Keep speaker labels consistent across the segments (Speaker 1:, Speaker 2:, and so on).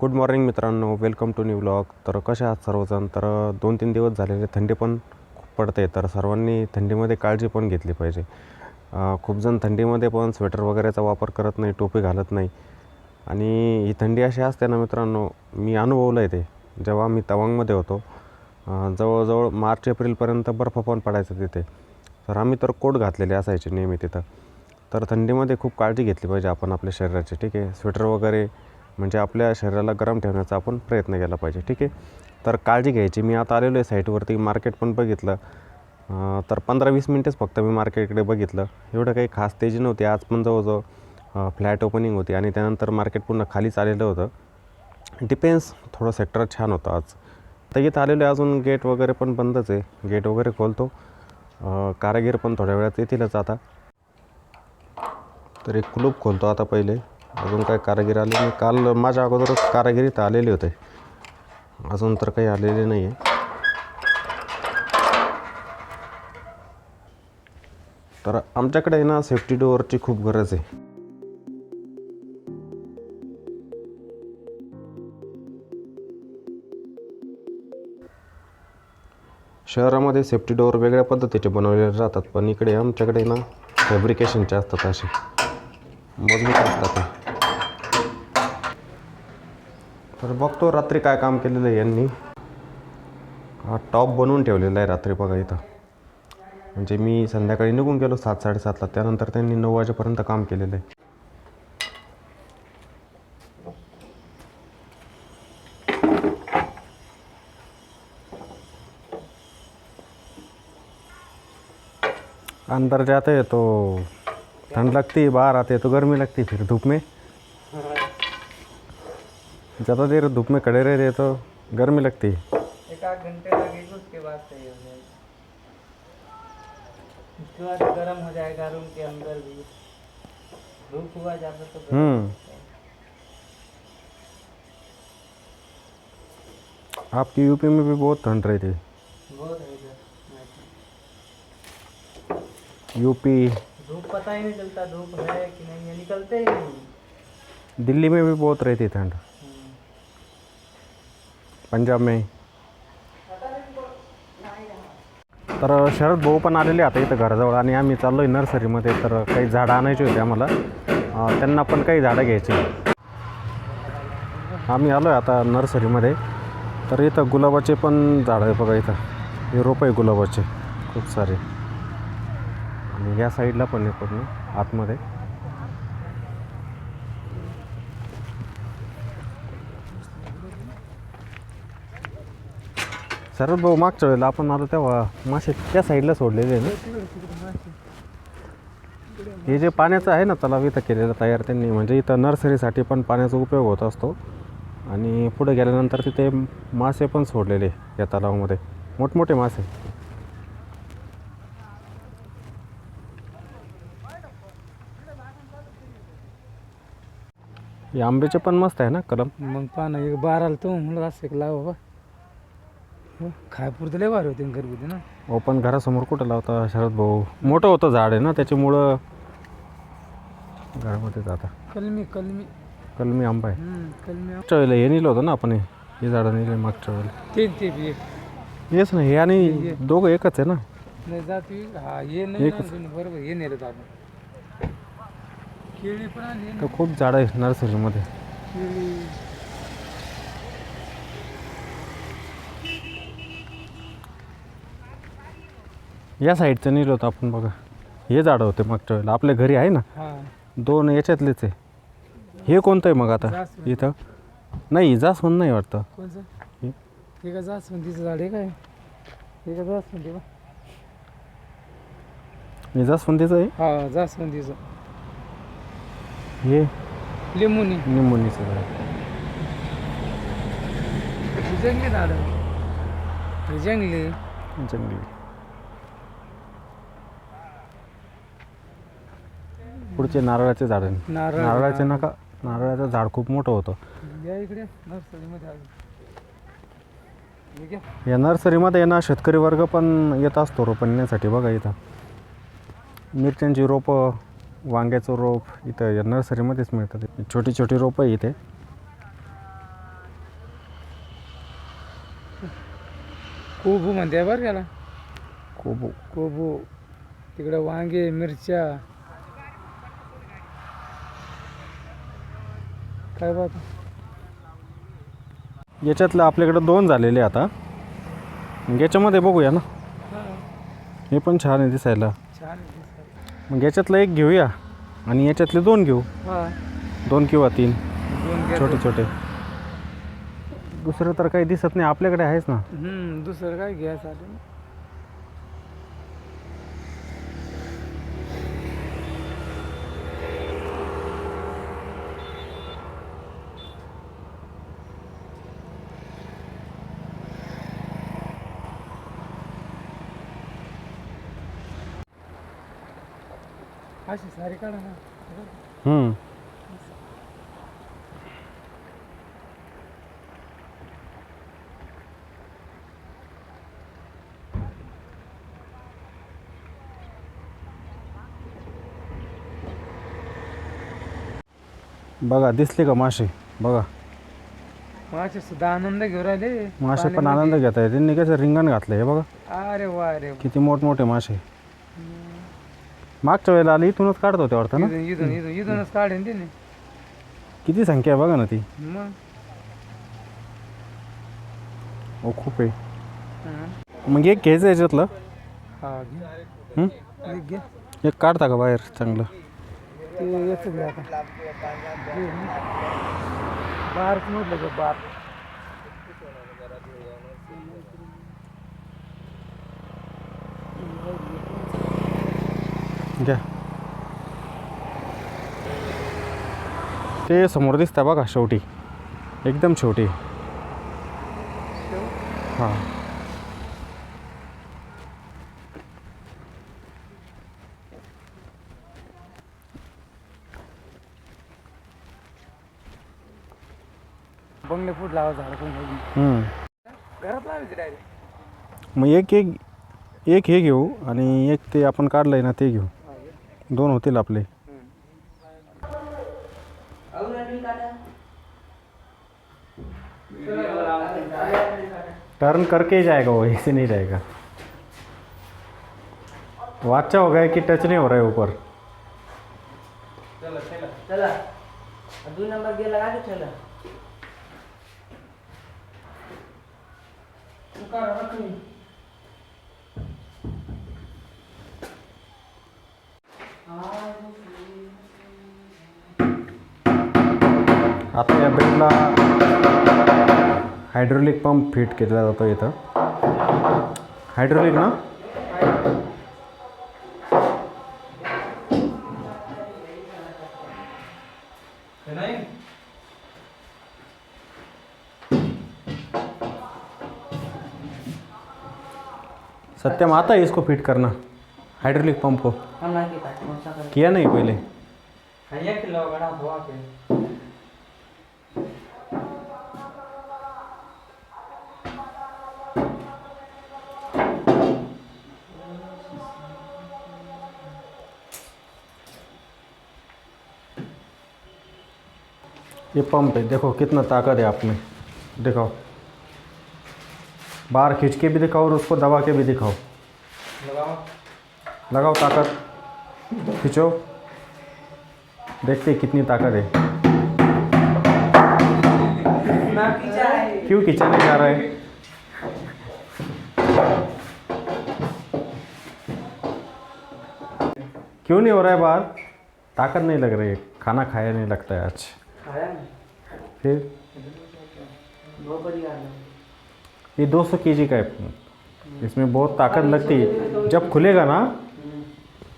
Speaker 1: Good morning मित्रांनो welcome to new blog तर कसे आहात सर्वजण? तर दोन तीन दिवस झालेले थंडी पण खूप पडते तर सर्वांनी थंडीमध्ये काळजी पण घेतली पाहिजे. खूपजण खूप जण थंडीमध्ये पण स्वेटर वगैरेचा वापर करत नाही टोपी घालत नाही. आणि ही थंडी अशी असते ना मित्रांनो मी अनुभवलं आहे ते. जेव्हा मी तवांगमध्ये होतो जवळजवळ मार्च एप्रिलपर्यंत बर्फ पण पडायचा तिथे. तर आम्ही तर कोट घातलेले असायचे नेहमी तिथं. तर थंडीमध्ये खूप काळजी घेतली पाहिजे आपण आपल्या शरीराची ठीक आहे? स्वेटर वगैरे म्हणजे आपल्या शरीराला गरम ठेवण्याचा आपण प्रयत्न केला पाहिजे. ठीक आहे? तर काळजी घ्यायची. मी आता आलेलो आहे साईटवरती. मार्केट पण बघितलं. तर पंधरा वीस मिनटेच फक्त मी मार्केटकडे बघितलं. एवढं काही खास तेजी नव्हती. आज पण जवळजवळ फ्लॅट ओपनिंग होती आणि त्यानंतर मार्केट पुन्हा खालीच आलेलं होतं. डिपेन्स थोडं सेक्टर छान होतं आज. तर इथं आलेलो आहे. अजून गेट वगैरे पण बंदच आहे. गेट वगैरे खोलतो. कारागीर पण थोड्या वेळात येतीलच आता. तर एक कुलूप खोलतो आता पहिले. अजून काही कारागीर आले नाही. काल माझ्या अगोदरच कारागिरी आलेले होते. अजून तर काही आलेले नाही आहे तर आमच्याकडे आहे ना सेफ्टी डोअरची खूप गरज आहे. शहरामध्ये सेफ्टी डोअर वेगळ्या पद्धतीचे बनवलेले राहतात पण इकडे आमच्याकडे ना फॅब्रिकेशनचे असतात असे. मजबूत असतात ते तर बघतो रात्री काय काम केलेलं आहे यांनी. हा टॉप बनवून ठेवलेला आहे रात्री बघा इथं. म्हणजे मी संध्याकाळी निघून गेलो सात साडेसातला. त्यानंतर त्यांनी नऊ वाजेपर्यंत काम केलेलं आहे. अंदर जाते तो ठंड लगती है बाहर आते तो गर्मी लगती फिर धूप में. ज़्यादा देर धूप में खड़े रहते हैं तो गर्मी लगती है।
Speaker 2: एक आध घंटे लगेगा उसके बाद सही हो जाएगा। उसके बाद गर्म हो जाएगा रूम के अंदर भी। धूप हुआ ज़्यादा तो
Speaker 1: हम्म। आपकी यूपी में भी बहुत ठंड रही थी।
Speaker 2: बहुत है
Speaker 1: यूपी
Speaker 2: धूप पता ही नहीं चलता धूप है कि नहीं है निकलते ही नहीं।
Speaker 1: दिल्ली में भी बहुत रहती ठंड।
Speaker 2: हम्म।
Speaker 1: पंजाब में तर शरद भाऊ पण आलेले आता इथं घराजवळ आणि आम्ही चाललो आहे नर्सरीमध्ये तर काही झाडं आणायची होती आम्हाला. त्यांना पण काही झाडं घ्यायची. आम्ही आलो आहे आता नर्सरीमध्ये. तर इथं गुलाबाचे पण झाडं आहे बघा इथं. हे रोप आहे गुलाबाचे खूप सारे. आणि या साईडला पण आहे पूर्ण आतमध्ये. शरद भाऊ मागच्या वेळेला आपण आलो तेव्हा मासे त्या साईडला सोडलेले आहे ना हे जे पाण्याचं आहे ना तलाव इथं केलेलं तयार त्यांनी म्हणजे इथं नर्सरीसाठी पण पाण्याचा उपयोग होत असतो. आणि पुढे गेल्यानंतर तिथे मासे पण सोडलेले या तलावामध्ये. मोठमोठे मासे. हे आंब्याचे पण मस्त आहे ना कलम?
Speaker 2: मग पहा एक बाराला तो म्हणलं असं एक लावा बा. हो, खायपुरतं लय भारी होते घरगुती ना.
Speaker 1: ओपन घरासमोर कुठं लावता शरद भाऊ? मोठं होतं झाड आहे ना त्याच्यामुळं घरामध्ये जाता
Speaker 2: कलमी कलमी.
Speaker 1: कलमी आंबा आहे.
Speaker 2: हम्म, कलमी
Speaker 1: मागच्या वेळेला हे नेलं होतं ना आपण हे. हे झाडं नेले मागच्या वेळेला.
Speaker 2: ते ते एक.
Speaker 1: हेच ना हे आणि दोघं एकच आहे ना.
Speaker 2: नाही जाती हा. ये नाही. ना बरोबर ये नेलं आपण. केळी पण आणली ना.
Speaker 1: तर खूप झाडं आहे नर्सरीमध्ये.
Speaker 2: केळी.
Speaker 1: या साईडचं नेलं होतं आपण बघा. हे झाडं होते मागच्या वेळेला. आपल्या घरी आहे ना? दोन याच्यातलेच आहे. हे कोणतं आहे मग आता?
Speaker 2: जास्वंद.
Speaker 1: इथं? नाही जास्वंद नाही वाटतं.
Speaker 2: कोणचं?
Speaker 1: हे?
Speaker 2: हे का जास्वंदीचं झाड आहे काय? हे का जास्वंदी बा?
Speaker 1: हे जास्वंदीचं आहे?
Speaker 2: हा जास्वंदीचं
Speaker 1: हे?
Speaker 2: लिंबुनी.
Speaker 1: निमोनीचं झाड.
Speaker 2: हे जंगली झाड. हे जंगली.
Speaker 1: जंगली. पुढचे नारळाचे झाड आहे. नारळाचे नका नारळाचं झाड खूप मोठं होतं.
Speaker 2: या नर्सरीमध्ये
Speaker 1: येणार ना शेतकरी वर्ग पण येत असतो रोपण्यासाठी बघा इथं. मिरच्यांची रोपं वांग्याचं रोप इथं या नर्सरीमध्येच मिळतात. छोटी छोटी रोपं इथे.
Speaker 2: कोबू म्हणते बरं त्याला
Speaker 1: कोबू.
Speaker 2: कोबू. तिकडं वांगे मिरच्या काय बात
Speaker 1: याच्यातलं आपल्याकडं दोन झालेले आता. याच्यामध्ये बघूया ना. हे. पण छान आहे दिसायला. मग याच्यातलं एक घेऊया आणि याच्यातले दोन घेऊ. दोन किंवा तीन. छोटे छोटे. दुसरं तर काही दिसत नाही. आपल्याकडे आहेच ना.
Speaker 2: दुसरं काय घ्यायचं अशी सारी काढा ना.
Speaker 1: हम्म. बघा दिसले का मासे बघा.
Speaker 2: मासे सुद्धा आनंद घेऊन राहिले.
Speaker 1: मासे पण. आनंद घेत आहे त्यांनी कसं रिंगण घातलं हे बघा.
Speaker 2: अरे वा अरे वा.
Speaker 1: किती मोठमोठे मासे. मागच्या वेळेला आले इथूनच काढत होते वाटतं ना?
Speaker 2: इथून इथून इथून इथूनच काढेन ते
Speaker 1: किती संख्या आहे बघा ना ती?
Speaker 2: मग?
Speaker 1: ओ खूप आहे.
Speaker 2: हा.
Speaker 1: मग एक घ्यायचं याच्यातलं.
Speaker 2: हा घे.
Speaker 1: हं?
Speaker 2: एक घे.
Speaker 1: एक काढता का बाहेर चांगलं?
Speaker 2: ते याच घे आता. घे ना. बारक म्हटलं का बार?
Speaker 1: घ्या. ते समोर दिसतं बघा शेवटी. एकदम शेवटी. हां.
Speaker 2: बंगले फूट लावा झाड पण. घरात लावायचे डायरेक्ट
Speaker 1: मग एक एक एक हे घेऊ आणि एक ते आपण काढलंय ना ते घेऊ. दोन होतील आपले. टर्न करके ही जाएगा वो, ऐसे नहीं रहेगा. वो अच्छा हो गया कि टच नहीं हो रहा है ऊपर.
Speaker 3: नंबर गेट लगा के चला।
Speaker 1: आता या बेडला हायड्रोलिक पंप फिट केला जातो इथं. हायड्रोलिक ना? सत्यम आता है इसको फिट करना. हाइड्रोलिक पंप को किया नहीं पहले? ये पंप है, देखो कितना ताकत है आप में। दिखाओ। बाहर खींच के भी दिखाओ और उसको दबा के भी दिखाओ।
Speaker 2: लगाओ।
Speaker 1: लगाओ ताकत। खींचो। देखते कितनी ताकत है। क्यों खींचा नहीं जा रहा है? क्यों नहीं हो रहा है बाहर? ताकत नहीं लग रही है। खाना खाया नहीं लगता है आज।
Speaker 3: खाया
Speaker 1: फिर? ये 200 केजी का है। इसमें बहुत ताकत लगती है। जब खुलेगा ना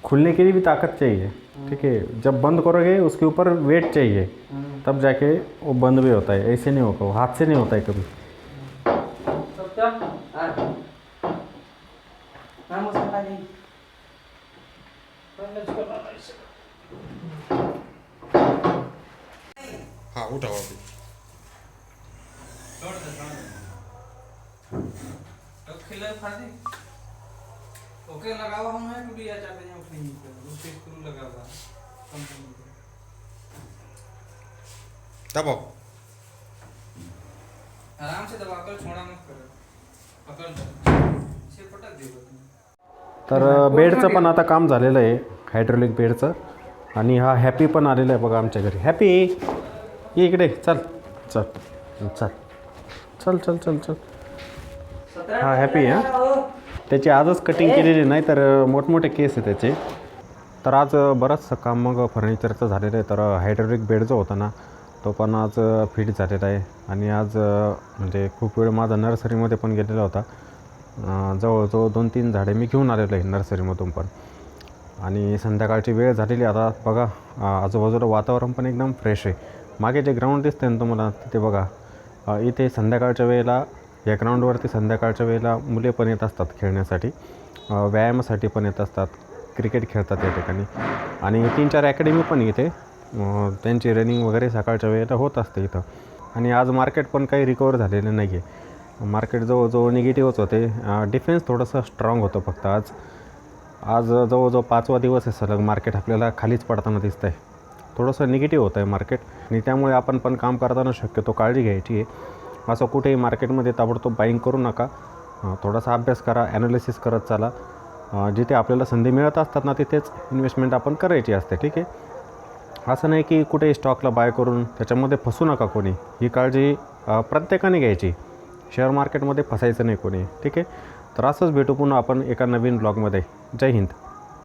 Speaker 1: खुलने के लिए भी ताकत चाहिए ठीक है? जब बंद करोगे उसके ऊपर वेट चाहिए तब जाके वो बंद भी होता है ऐसे नहीं होगा वो हाथ से नहीं होता है कभी। हाँ। उठाओ अभी।
Speaker 4: खिला फाड़ी ओके लगा हुआ हम है टूटी या चाहते हैं उठनी नहीं कर दूसरे स्क्रू लगा हुआ है कंपनी का
Speaker 1: दबाओ
Speaker 4: आराम से दबाकर छोड़ा मत करो पकड़ कर से पटक दे बस
Speaker 1: तर बेडचं पण आता काम झालेलं आहे हायड्रोलिक बेडचं. आणि हा हॅपी पण आलेला आहे बघा आमच्या घरी. हॅपी! ये इकडे चल. चल. चल. चल चल चल चल. हा हॅपी आहे हां. त्याची आजच कटिंग केलेली नाही तर मोठमोठे केस आहे त्याचे. तर आज बरंचसं काम मग फर्निचरचं झालेलं आहे. तर हायड्रोलिक बेड जो होता ना तो पण आज फिट झालेला आहे. आणि आज म्हणजे खूप वेळ माझा नर्सरीमध्ये पण गेलेला होता. जवळजवळ दोन तीन झाडे मी घेऊन आलेलो आहे नर्सरीमधून पण. आणि संध्याकाळची वेळ झालेली आता बघा आजूबाजूला वातावरण पण एकदम फ्रेश आहे. मागे जे ग्राउंड दिसते ना तुम्हाला तिथे बघा. इथे संध्याकाळच्या वेळेला या ग्राउंडवरती संध्याकाळच्या वेळेला मुले पण येत असतात खेळण्यासाठी. व्यायामासाठी पण येत असतात. क्रिकेट खेळतात या ठिकाणी. आणि तीन चार अकॅडमी पण इथे. त्यांची रनिंग वगैरे सकाळच्या वेळेला होत असते इथं. आणि आज मार्केट पण काही रिकवर झालेलं नाही आहे मार्केट जवळजवळ निगेटिव्हच होते. डिफेन्स थोडंसं स्ट्रॉंग होतं फक्त आज. आज जवळजवळ पाचवा दिवस आहे सलग मार्केट आपल्याला खालीच पडताना दिसतं आहे थोडंसं निगेटिव्ह होतं आहे मार्केट आणि त्यामुळे आपण पण काम करताना शक्यतो काळजी घ्यायची आहे. असं कुठेही मार्केटमध्ये ताबडतोब बाईंग करू नका. थोडासा अभ्यास करा ॲनालिसिस करत चाला. जिथे आपल्याला संधी मिळत असतात ना तिथेच इन्व्हेस्टमेंट आपण करायची असते ठीक आहे? असं नाही की कुठेही स्टॉकला बाय करून त्याच्यामध्ये फसू नका कोणी. ही काळजी प्रत्येकाने घ्यायची. शेअर मार्केटमध्ये फसायचं नाही कोणी ठीक आहे? तर असंच भेटू पुन्हा आपण एका नवीन ब्लॉगमध्ये जय हिंद.